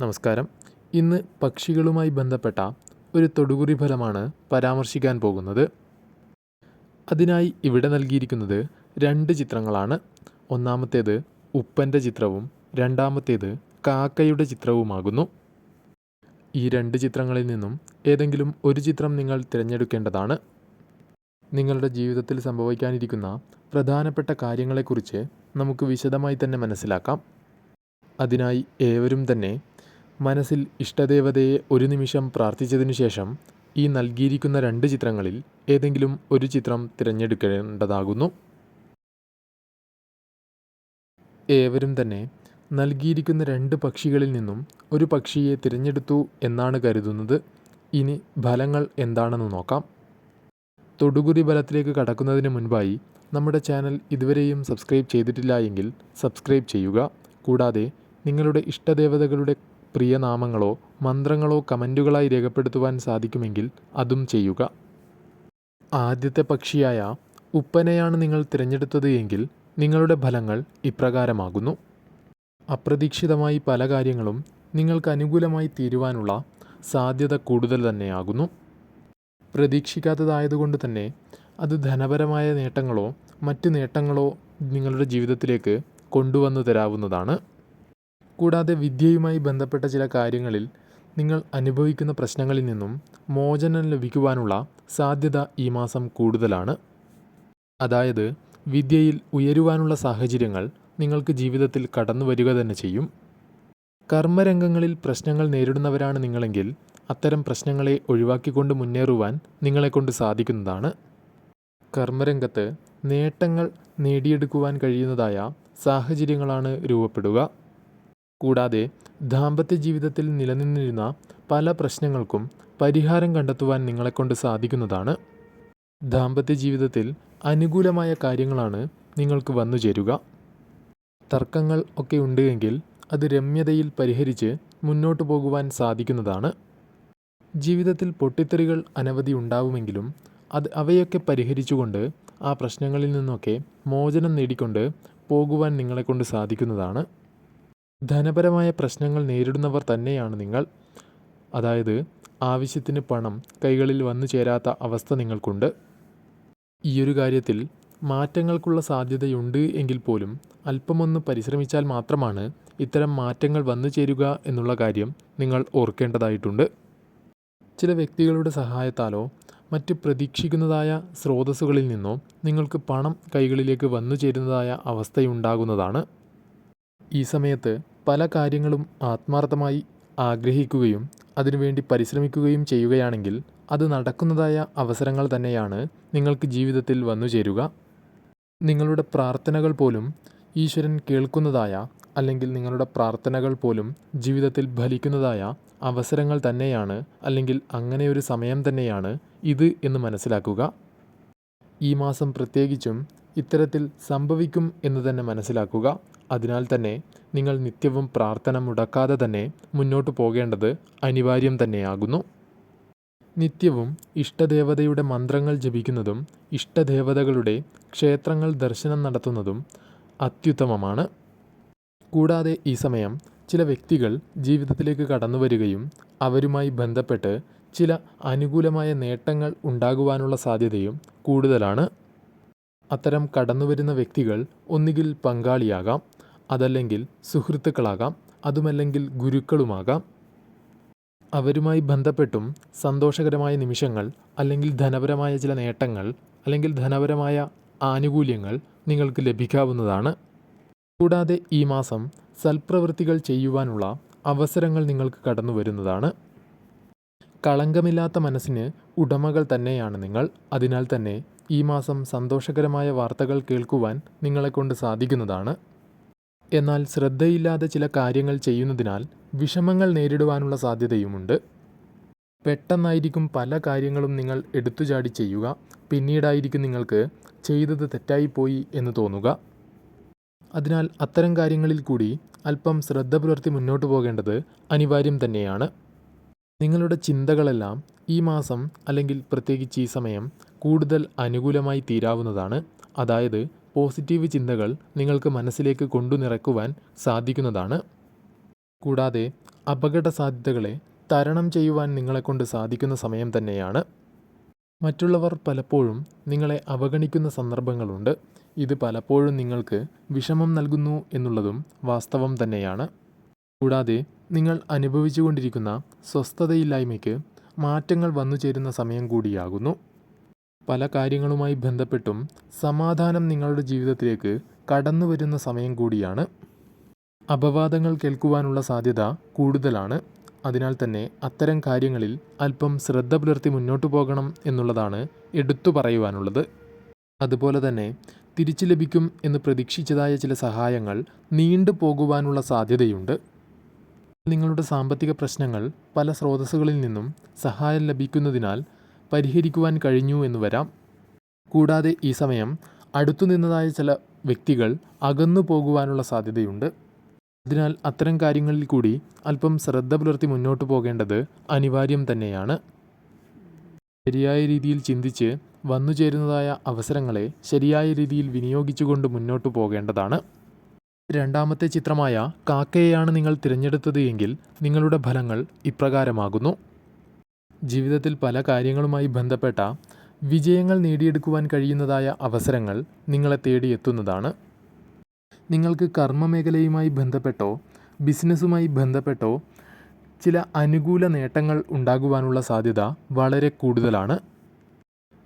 നമസ്കാരം. ഇന്ന് പക്ഷികളുമായി ബന്ധപ്പെട്ട ഒരു തൊടുകുറി ഫലമാണ് പരാമർശിക്കാൻ പോകുന്നത്. അതിനായി ഇവിടെ നൽകിയിരിക്കുന്നത് രണ്ട് ചിത്രങ്ങളാണ്. ഒന്നാമത്തേത് ഉപ്പന്റെ ചിത്രവും രണ്ടാമത്തേത് കാക്കയുടെ ചിത്രവുമാകുന്നു. ഈ രണ്ട് ചിത്രങ്ങളിൽ നിന്നും ഏതെങ്കിലും ഒരു ചിത്രം നിങ്ങൾ തിരഞ്ഞെടുക്കേണ്ടതാണ്. നിങ്ങളുടെ ജീവിതത്തിൽ സംഭവിക്കാനിരിക്കുന്ന പ്രധാനപ്പെട്ട കാര്യങ്ങളെക്കുറിച്ച് നമുക്ക് വിശദമായി തന്നെ മനസ്സിലാക്കാം. അതിനായി ഏവരും തന്നെ മനസ്സിൽ ഇഷ്ടദേവതയെ ഒരു നിമിഷം പ്രാർത്ഥിച്ചതിനു ശേഷം ഈ നൽകിയിരിക്കുന്ന രണ്ട് ചിത്രങ്ങളിൽ ഏതെങ്കിലും ഒരു ചിത്രം തിരഞ്ഞെടുക്കേണ്ടതാകുന്നു. ഏവരും തന്നെ നൽകിയിരിക്കുന്ന രണ്ട് പക്ഷികളിൽ നിന്നും ഒരു പക്ഷിയെ തിരഞ്ഞെടുത്തു എന്നാണ് കരുതുന്നത്. ഇനി ഫലങ്ങൾ എന്താണെന്ന് നോക്കാം. തൊടുകുറി ഫലത്തിലേക്ക് കടക്കുന്നതിന് മുൻപായി നമ്മുടെ ചാനൽ ഇതുവരെയും സബ്സ്ക്രൈബ് ചെയ്തിട്ടില്ല എങ്കിൽ സബ്സ്ക്രൈബ് ചെയ്യുക. കൂടാതെ നിങ്ങളുടെ ഇഷ്ടദേവതകളുടെ പ്രിയനാമങ്ങളോ മന്ത്രങ്ങളോ കമന്റുകളായി രേഖപ്പെടുത്തുവാൻ സാധിക്കുമെങ്കിൽ അതും ചെയ്യുക. ആദ്യത്തെ പക്ഷിയായ ഉപ്പനെയാണ് നിങ്ങൾ തിരഞ്ഞെടുത്തത് എങ്കിൽ നിങ്ങളുടെ ഫലങ്ങൾ ഇപ്രകാരമാകുന്നു. അപ്രതീക്ഷിതമായി പല കാര്യങ്ങളും നിങ്ങൾക്ക് അനുകൂലമായി തീരുവാനുള്ള സാധ്യത കൂടുതൽ തന്നെയാകുന്നു. പ്രതീക്ഷിക്കാത്തതായതുകൊണ്ട് തന്നെ അത് ധനപരമായ നേട്ടങ്ങളോ മറ്റ് നേട്ടങ്ങളോ നിങ്ങളുടെ ജീവിതത്തിലേക്ക് കൊണ്ടുവന്നു തരാവുന്നതാണ്. കൂടാതെ വിദ്യയുമായി ബന്ധപ്പെട്ട ചില കാര്യങ്ങളിൽ നിങ്ങൾ അനുഭവിക്കുന്ന പ്രശ്നങ്ങളിൽ നിന്നും മോചനം ലഭിക്കുവാനുള്ള സാധ്യത ഈ മാസം കൂടുതലാണ്. അതായത് വിദ്യയിൽ ഉയരുവാനുള്ള സാഹചര്യങ്ങൾ നിങ്ങൾക്ക് ജീവിതത്തിൽ കടന്നു വരിക തന്നെ ചെയ്യും. കർമ്മരംഗങ്ങളിൽ പ്രശ്നങ്ങൾ നേരിടുന്നവരാണ് നിങ്ങളെങ്കിൽ അത്തരം പ്രശ്നങ്ങളെ ഒഴിവാക്കിക്കൊണ്ട് മുന്നേറുവാൻ നിങ്ങളെക്കൊണ്ട് സാധിക്കുന്നതാണ്. കർമ്മരംഗത്ത് നേട്ടങ്ങൾ നേടിയെടുക്കുവാൻ കഴിയുന്നതായ സാഹചര്യങ്ങളാണ് രൂപപ്പെടുക. കൂടാതെ ദാമ്പത്യ ജീവിതത്തിൽ നിലനിന്നിരുന്ന പല പ്രശ്നങ്ങൾക്കും പരിഹാരം കണ്ടെത്തുവാൻ നിങ്ങളെക്കൊണ്ട് സാധിക്കുന്നതാണ്. ദാമ്പത്യ ജീവിതത്തിൽ അനുകൂലമായ കാര്യങ്ങളാണ് നിങ്ങൾക്ക് വന്നു ചേരുക. തർക്കങ്ങൾ ഒക്കെ ഉണ്ടെങ്കിൽ അത് രമ്യതയിൽ പരിഹരിച്ച് മുന്നോട്ട് പോകുവാൻ സാധിക്കുന്നതാണ്. ജീവിതത്തിൽ പൊട്ടിത്തെറികൾ അനവധി ഉണ്ടാവുമെങ്കിലും അത് അവയൊക്കെ പരിഹരിച്ചുകൊണ്ട് ആ പ്രശ്നങ്ങളിൽ നിന്നൊക്കെ മോചനം നേടിക്കൊണ്ട് പോകുവാൻ നിങ്ങളെക്കൊണ്ട് സാധിക്കുന്നതാണ്. ധനപരമായ പ്രശ്നങ്ങൾ നേരിടുന്നവർ തന്നെയാണ് നിങ്ങൾ. അതായത് ആവശ്യത്തിന് പണം കൈകളിൽ വന്നു ചേരാത്ത അവസ്ഥ നിങ്ങൾക്കുണ്ട്. ഈയൊരു കാര്യത്തിൽ മാറ്റങ്ങൾക്കുള്ള സാധ്യതയുണ്ട് എങ്കിൽ പോലും അല്പമൊന്ന് പരിശ്രമിച്ചാൽ മാത്രമാണ് ഇത്തരം മാറ്റങ്ങൾ വന്നു ചേരുക എന്നുള്ള കാര്യം നിങ്ങൾ ഓർക്കേണ്ടതായിട്ടുണ്ട്. ചില വ്യക്തികളുടെ സഹായത്താലോ മറ്റ് പ്രതീക്ഷിക്കുന്നതായ സ്രോതസ്സുകളിൽ നിന്നോ നിങ്ങൾക്ക് പണം കൈകളിലേക്ക് വന്നു ചേരുന്നതായ അവസ്ഥയുണ്ടാകുന്നതാണ്. ഈ സമയത്ത് പല കാര്യങ്ങളും ആത്മാർത്ഥമായി ആഗ്രഹിക്കുകയും അതിനുവേണ്ടി പരിശ്രമിക്കുകയും ചെയ്യുകയാണെങ്കിൽ അത് നടക്കുന്നതായ അവസരങ്ങൾ തന്നെയാണ് നിങ്ങൾക്ക് ജീവിതത്തിൽ വന്നു ചേരുക. നിങ്ങളുടെ പ്രാർത്ഥനകൾ പോലും ഈശ്വരൻ കേൾക്കുന്നതായ അല്ലെങ്കിൽ നിങ്ങളുടെ പ്രാർത്ഥനകൾ പോലും ജീവിതത്തിൽ ഫലിക്കുന്നതായ അവസരങ്ങൾ തന്നെയാണ് അല്ലെങ്കിൽ അങ്ങനെ ഒരു സമയം തന്നെയാണ് ഇത് എന്ന് മനസ്സിലാക്കുക. ഈ മാസം പ്രത്യേകിച്ചും ഇത്തരത്തിൽ സംഭവിക്കും എന്ന് തന്നെ മനസ്സിലാക്കുക. അതിനാൽ തന്നെ നിങ്ങൾ നിത്യവും പ്രാർത്ഥന മുടക്കാതെ തന്നെ മുന്നോട്ട് പോകേണ്ടത് അനിവാര്യം തന്നെയാകുന്നു. നിത്യവും ഇഷ്ടദേവതയുടെ മന്ത്രങ്ങൾ ജപിക്കുന്നതും ഇഷ്ടദേവതകളുടെ ക്ഷേത്രങ്ങൾ ദർശനം നടത്തുന്നതും അത്യുത്തമമാണ്. കൂടാതെ ഈ സമയം ചില വ്യക്തികൾ ജീവിതത്തിലേക്ക് കടന്നു വരികയും അവരുമായി ബന്ധപ്പെട്ട് ചില അനുകൂലമായ നേട്ടങ്ങൾ ഉണ്ടാകുവാനുള്ള സാധ്യതയും കൂടുതലാണ്. അത്തരം കടന്നുവരുന്ന വ്യക്തികൾ ഒന്നുകിൽ പങ്കാളിയാകാം അതല്ലെങ്കിൽ സുഹൃത്തുക്കളാകാം അതുമല്ലെങ്കിൽ ഗുരുക്കളുമാകാം. അവരുമായി ബന്ധപ്പെട്ടും സന്തോഷകരമായ നിമിഷങ്ങൾ അല്ലെങ്കിൽ ധനപരമായ ചില നേട്ടങ്ങൾ അല്ലെങ്കിൽ ധനപരമായ ആനുകൂല്യങ്ങൾ നിങ്ങൾക്ക് ലഭിക്കാവുന്നതാണ്. കൂടാതെ ഈ മാസം സൽപ്രവൃത്തികൾ ചെയ്യുവാനുള്ള അവസരങ്ങൾ നിങ്ങൾക്ക് കടന്നു വരുന്നതാണ്. കളങ്കമില്ലാത്ത മനസ്സിന് ഉടമകൾ തന്നെയാണ് നിങ്ങൾ. അതിനാൽ തന്നെ ഈ മാസം സന്തോഷകരമായ വാർത്തകൾ കേൾക്കുവാൻ നിങ്ങളെക്കൊണ്ട് സാധിക്കുന്നതാണ്. എന്നാൽ ശ്രദ്ധയില്ലാതെ ചില കാര്യങ്ങൾ ചെയ്യുന്നതിനാൽ വിഷമങ്ങൾ നേരിടുവാനുള്ള സാധ്യതയുമുണ്ട്. പെട്ടെന്നായിരിക്കും പല കാര്യങ്ങളും നിങ്ങൾ എടുത്തുചാടി ചെയ്യുക. പിന്നീടായിരിക്കും നിങ്ങൾക്ക് ചെയ്തത് തെറ്റായിപ്പോയി എന്ന് തോന്നുക. അതിനാൽ അത്തരം കാര്യങ്ങളിൽ കൂടി അല്പം ശ്രദ്ധ പുലർത്തി മുന്നോട്ട് പോകേണ്ടത് അനിവാര്യം തന്നെയാണ്. നിങ്ങളുടെ ചിന്തകളെല്ലാം ഈ മാസം അല്ലെങ്കിൽ പ്രത്യേകിച്ച് ഈ സമയം കൂടുതൽ അനുകൂലമായി തീരാവുന്നതാണ്. അതായത് പോസിറ്റീവ് ചിന്തകൾ നിങ്ങൾക്ക് മനസ്സിലേക്ക് കൊണ്ടു നിറക്കുവാൻ സാധിക്കുന്നതാണ്. കൂടാതെ അപകട സാധ്യതകളെ തരണം ചെയ്യുവാൻ നിങ്ങളെക്കൊണ്ട് സാധിക്കുന്ന സമയം തന്നെയാണ്. മറ്റുള്ളവർ പലപ്പോഴും നിങ്ങളെ അവഗണിക്കുന്ന സന്ദർഭങ്ങളുണ്ട്. ഇത് പലപ്പോഴും നിങ്ങൾക്ക് വിഷമം നൽകുന്നു എന്നുള്ളതും വാസ്തവം തന്നെയാണ്. കൂടാതെ നിങ്ങൾ അനുഭവിച്ചുകൊണ്ടിരിക്കുന്ന സ്വസ്ഥതയില്ലായ്മയ്ക്ക് മാറ്റങ്ങൾ വന്നു ചേരുന്ന സമയം കൂടിയാകുന്നു. പല കാര്യങ്ങളുമായി ബന്ധപ്പെട്ടും സമാധാനം നിങ്ങളുടെ ജീവിതത്തിലേക്ക് കടന്നു വരുന്ന സമയം കൂടിയാണ്. അപവാദങ്ങൾ കേൾക്കുവാനുള്ള സാധ്യത കൂടുതലാണ്. അതിനാൽ തന്നെ അത്തരം കാര്യങ്ങളിൽ അല്പം ശ്രദ്ധ പുലർത്തി മുന്നോട്ടു പോകണം എന്നുള്ളതാണ് എടുത്തു പറയുവാനുള്ളത്. അതുപോലെ തന്നെ തിരിച്ചു ലഭിക്കും എന്ന് പ്രതീക്ഷിച്ചതായ ചില സഹായങ്ങൾ നീണ്ടു പോകുവാനുള്ള സാധ്യതയുണ്ട്. നിങ്ങളുടെ സാമ്പത്തിക പ്രശ്നങ്ങൾ പല സ്രോതസ്സുകളിൽ നിന്നും സഹായം ലഭിക്കുന്നതിനാൽ പരിഹരിക്കുവാൻ കഴിഞ്ഞു എന്ന് വരാം. കൂടാതെ ഈ സമയം അടുത്തു നിന്നതായ ചില വ്യക്തികൾ അകന്നു പോകുവാനുള്ള സാധ്യതയുണ്ട്. അതിനാൽ അത്തരം കാര്യങ്ങളിൽ കൂടി അല്പം ശ്രദ്ധ പുലർത്തി മുന്നോട്ട് പോകേണ്ടത് അനിവാര്യം തന്നെയാണ്. ശരിയായ രീതിയിൽ ചിന്തിച്ച് വന്നു ചേരുന്നതായ അവസരങ്ങളെ ശരിയായ രീതിയിൽ വിനിയോഗിച്ചുകൊണ്ട് മുന്നോട്ട് പോകേണ്ടതാണ്. രണ്ടാമത്തെ ചിത്രമായ കാക്കയെയാണ് നിങ്ങൾ തിരഞ്ഞെടുത്തത് എങ്കിൽ നിങ്ങളുടെ ഫലങ്ങൾ ഇപ്രകാരമാകുന്നു. ജീവിതത്തിൽ പല കാര്യങ്ങളുമായി ബന്ധപ്പെട്ട വിജയങ്ങൾ നേടിയെടുക്കുവാൻ കഴിയുന്നതായ അവസരങ്ങൾ നിങ്ങളെ തേടിയെത്തുന്നതാണ് നിങ്ങൾക്ക് കർമ്മമേഖലയുമായി ബന്ധപ്പെട്ടോ ബിസിനസ്സുമായി ബന്ധപ്പെട്ടോ ചില അനുകൂല നേട്ടങ്ങൾ ഉണ്ടാകുവാനുള്ള സാധ്യത വളരെ കൂടുതലാണ്.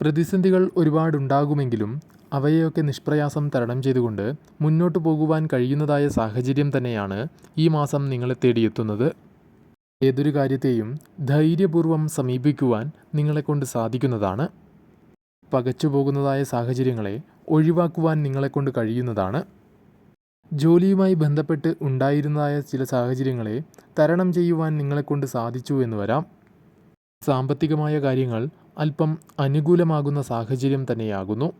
പ്രതിസന്ധികൾ ഒരുപാടുണ്ടാകുമെങ്കിലും അവയെയൊക്കെ നിഷ്പ്രയാസം തരണം ചെയ്തുകൊണ്ട് മുന്നോട്ട് പോകുവാൻ കഴിയുന്നതായ സാഹചര്യം തന്നെയാണ് ഈ മാസം നിങ്ങളെ തേടിയെത്തുന്നത് ഏതൊരു കാര്യത്തെയും ധൈര്യപൂർവം സമീപിക്കുവാൻ നിങ്ങളെക്കൊണ്ട് സാധിക്കുന്നതാണ്. പകച്ചുപോകുന്നതായ സാഹചര്യങ്ങളെ ഒഴിവാക്കുവാൻ നിങ്ങളെക്കൊണ്ട് കഴിയുന്നതാണ്. ജോലിയുമായി ബന്ധപ്പെട്ട് ഉണ്ടായിരുന്നതായ ചില സാഹചര്യങ്ങളെ തരണം ചെയ്യുവാൻ നിങ്ങളെക്കൊണ്ട് സാധിച്ചു എന്ന് വരാം. സാമ്പത്തികമായ കാര്യങ്ങൾ അല്പം അനുകൂലമാകുന്ന സാഹചര്യം തന്നെയാകുന്നു.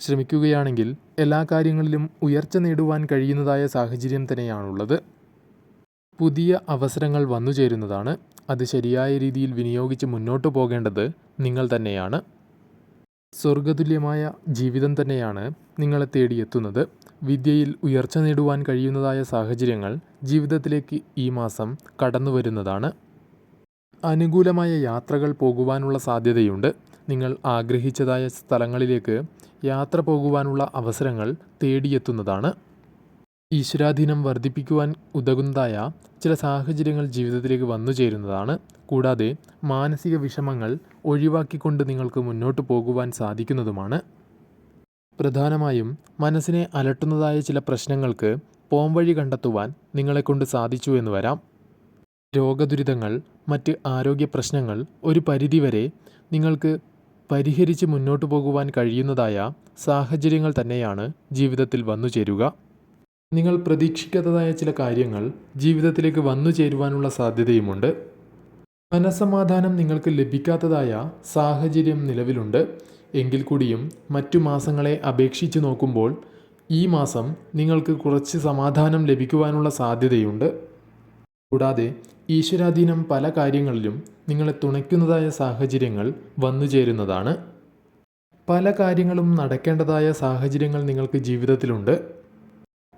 ശ്രമിക്കുകയാണെങ്കിൽ എല്ലാ കാര്യങ്ങളിലും ഉയർച്ച നേടുവാൻ കഴിയുന്നതായ സാഹചര്യം തന്നെയാണുള്ളത്. പുതിയ അവസരങ്ങൾ വന്നു ചേരുന്നതാണ്. അത് ശരിയായ രീതിയിൽ വിനിയോഗിച്ച് മുന്നോട്ട് പോകേണ്ടത് നിങ്ങൾ തന്നെയാണ്. സ്വർഗതുല്യമായ ജീവിതം തന്നെയാണ് നിങ്ങളെ തേടിയെത്തുന്നത്. വിദ്യയിൽ ഉയർച്ച നേടുവാൻ കഴിയുന്നതായ സാഹചര്യങ്ങൾ ജീവിതത്തിലേക്ക് ഈ മാസം കടന്നു വരുന്നതാണ്. അനുകൂലമായ യാത്രകൾ പോകുവാനുള്ള സാധ്യതയുണ്ട്. നിങ്ങൾ ആഗ്രഹിച്ചതായ സ്ഥലങ്ങളിലേക്ക് യാത്ര പോകുവാനുള്ള അവസരങ്ങൾ തേടിയെത്തുന്നതാണ്. ഈശ്വരാധീനം വർദ്ധിപ്പിക്കുവാൻ ഉതകുന്നതായ ചില സാഹചര്യങ്ങൾ ജീവിതത്തിലേക്ക് വന്നു ചേരുന്നതാണ്. കൂടാതെ മാനസിക വിഷമങ്ങൾ ഒഴിവാക്കിക്കൊണ്ട് നിങ്ങൾക്ക് മുന്നോട്ട് പോകുവാൻ സാധിക്കുന്നതുമാണ്. പ്രധാനമായും മനസ്സിനെ അലട്ടുന്നതായ ചില പ്രശ്നങ്ങൾക്ക് പോംവഴി കണ്ടെത്തുവാൻ നിങ്ങളെക്കൊണ്ട് സാധിച്ചു എന്ന് വരാം. രോഗദുരിതങ്ങൾ മറ്റ് ആരോഗ്യ പ്രശ്നങ്ങൾ ഒരു പരിധിവരെ നിങ്ങൾക്ക് പരിഹരിച്ച് മുന്നോട്ട് പോകുവാൻ കഴിയുന്നതായ സാഹചര്യങ്ങൾ തന്നെയാണ് ജീവിതത്തിൽ വന്നു ചേരുക. നിങ്ങൾ പ്രതീക്ഷിക്കാത്തതായ ചില കാര്യങ്ങൾ ജീവിതത്തിലേക്ക് വന്നു ചേരുവാനുള്ള സാധ്യതയുമുണ്ട്. മനസമാധാനം നിങ്ങൾക്ക് ലഭിക്കാത്തതായ സാഹചര്യം നിലവിലുണ്ട്. എങ്കിൽ കൂടിയും മറ്റു മാസങ്ങളെ അപേക്ഷിച്ച് നോക്കുമ്പോൾ ഈ മാസം നിങ്ങൾക്ക് കുറച്ച് സമാധാനം ലഭിക്കുവാനുള്ള സാധ്യതയുണ്ട്. കൂടാതെ ഈശ്വരാധീനം പല കാര്യങ്ങളിലും നിങ്ങളെ തുണയ്ക്കുന്നതായ സാഹചര്യങ്ങൾ വന്നു ചേരുന്നതാണ്. പല കാര്യങ്ങളും നടക്കേണ്ടതായ സാഹചര്യങ്ങൾ നിങ്ങൾക്ക് ജീവിതത്തിലുണ്ട്.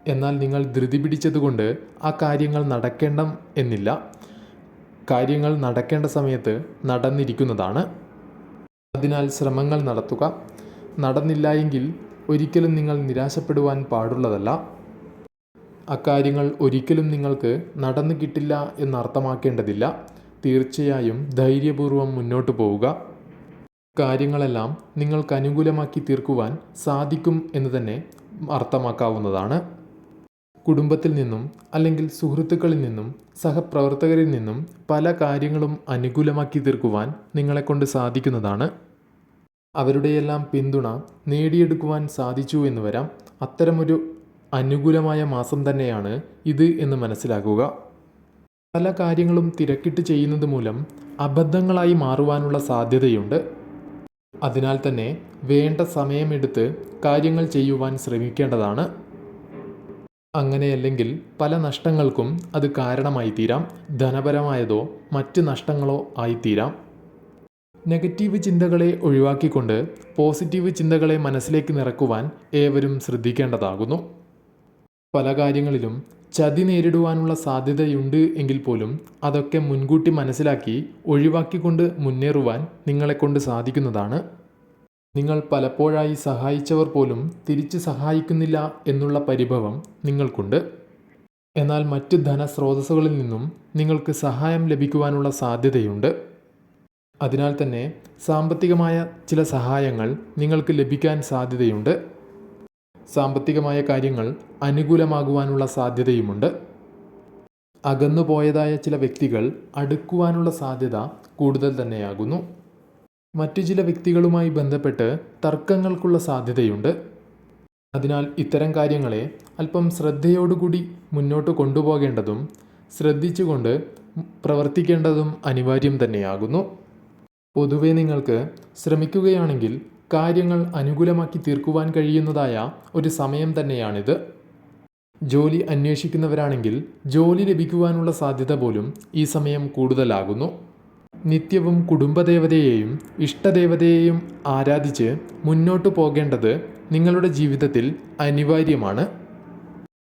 എന്നാൽ നിങ്ങൾ ധൃതി പിടിച്ചതുകൊണ്ട് ആ കാര്യങ്ങൾ നടക്കേണ്ട എന്നില്ല. കാര്യങ്ങൾ നടക്കേണ്ട സമയത്ത് നടന്നിരിക്കുന്നതാണ്. അതിനാൽ ശ്രമങ്ങൾ നടത്തുക. നടന്നില്ല എങ്കിൽ ഒരിക്കലും നിങ്ങൾ നിരാശപ്പെടുവാൻ പാടുള്ളതല്ല. അക്കാര്യങ്ങൾ ഒരിക്കലും നിങ്ങൾക്ക് നടന്നു കിട്ടില്ല എന്നർത്ഥമാക്കേണ്ടതില്ല. തീർച്ചയായും ധൈര്യപൂർവം മുന്നോട്ട് പോവുക. കാര്യങ്ങളെല്ലാം നിങ്ങൾക്ക് അനുകൂലമാക്കി തീർക്കുവാൻ സാധിക്കും എന്ന് തന്നെ അർത്ഥമാക്കാവുന്നതാണ്. കുടുംബത്തിൽ നിന്നും അല്ലെങ്കിൽ സുഹൃത്തുക്കളിൽ നിന്നും സഹപ്രവർത്തകരിൽ നിന്നും പല കാര്യങ്ങളും അനുകൂലമാക്കി തീർക്കുവാൻ നിങ്ങളെക്കൊണ്ട് സാധിക്കുന്നതാണ്. അവരുടെയെല്ലാം പിന്തുണ നേടിയെടുക്കുവാൻ സാധിച്ചു എന്ന് വരാം. അത്തരമൊരു അനുകൂലമായ മാസം തന്നെയാണ് ഇത് എന്ന് മനസ്സിലാക്കുക. പല കാര്യങ്ങളും തിരക്കിട്ട് ചെയ്യുന്നത് മൂലം അബദ്ധങ്ങളായി മാറുവാനുള്ള സാധ്യതയുണ്ട്. അതിനാൽ തന്നെ വേണ്ട സമയമെടുത്ത് കാര്യങ്ങൾ ചെയ്യുവാൻ ശ്രമിക്കേണ്ടതാണ്. അങ്ങനെയല്ലെങ്കിൽ പല നഷ്ടങ്ങൾക്കും അത് കാരണമായി തീരാം ധനപരമായതോ മറ്റ് നഷ്ടങ്ങളോ ആയിത്തീരാം. നെഗറ്റീവ് ചിന്തകളെ ഒഴിവാക്കിക്കൊണ്ട് പോസിറ്റീവ് ചിന്തകളെ മനസ്സിലേക്ക് നിറക്കുവാൻ ഏവരും ശ്രദ്ധിക്കേണ്ടതാകുന്നു. പല കാര്യങ്ങളിലും ചതി നേരിടുവാനുള്ള സാധ്യതയുണ്ട് എങ്കിൽ പോലും അതൊക്കെ മുൻകൂട്ടി മനസ്സിലാക്കി ഒഴിവാക്കിക്കൊണ്ട് മുന്നേറുവാൻ നിങ്ങളെക്കൊണ്ട് സാധിക്കുന്നതാണ്. നിങ്ങൾ പലപ്പോഴായി സഹായിച്ചവർ പോലും തിരിച്ച് സഹായിക്കുന്നില്ല എന്നുള്ള പരിഭവം നിങ്ങൾക്കുണ്ട്. എന്നാൽ മറ്റ് ധനസ്രോതസ്സുകളിൽ നിന്നും നിങ്ങൾക്ക് സഹായം ലഭിക്കുവാനുള്ള സാധ്യതയുണ്ട്. അതിനാൽ തന്നെ സാമ്പത്തികമായ ചില സഹായങ്ങൾ നിങ്ങൾക്ക് ലഭിക്കാൻ സാധ്യതയുണ്ട്. സാമ്പത്തികമായ കാര്യങ്ങൾ അനുകൂലമാകുവാനുള്ള സാധ്യതയുമുണ്ട്. അകന്നുപോയതായ ചില വ്യക്തികൾ അടുക്കുവാനുള്ള സാധ്യത കൂടുതൽ തന്നെയാകുന്നു. മറ്റു ചില വ്യക്തികളുമായി ബന്ധപ്പെട്ട് തർക്കങ്ങൾക്കുള്ള സാധ്യതയുണ്ട്. അതിനാൽ ഇത്തരം കാര്യങ്ങളെ അല്പം ശ്രദ്ധയോടുകൂടി മുന്നോട്ട് കൊണ്ടുപോകേണ്ടതും ശ്രദ്ധിച്ചുകൊണ്ട് പ്രവർത്തിക്കേണ്ടതും അനിവാര്യം തന്നെയാകുന്നു. പൊതുവെ നിങ്ങൾക്ക് ശ്രമിക്കുകയാണെങ്കിൽ കാര്യങ്ങൾ അനുകൂലമാക്കി തീർക്കുവാൻ കഴിയുന്നതായ ഒരു സമയം തന്നെയാണിത്. ജോലി അന്വേഷിക്കുന്നവരാണെങ്കിൽ ജോലി ലഭിക്കുവാനുള്ള സാധ്യത പോലും ഈ സമയം കൂടുതലാകുന്നു. നിത്യവും കുടുംബദേവതയെയും ഇഷ്ടദേവതയെയും ആരാധിച്ച് മുന്നോട്ടു പോകേണ്ടത് നിങ്ങളുടെ ജീവിതത്തിൽ അനിവാര്യമാണ്.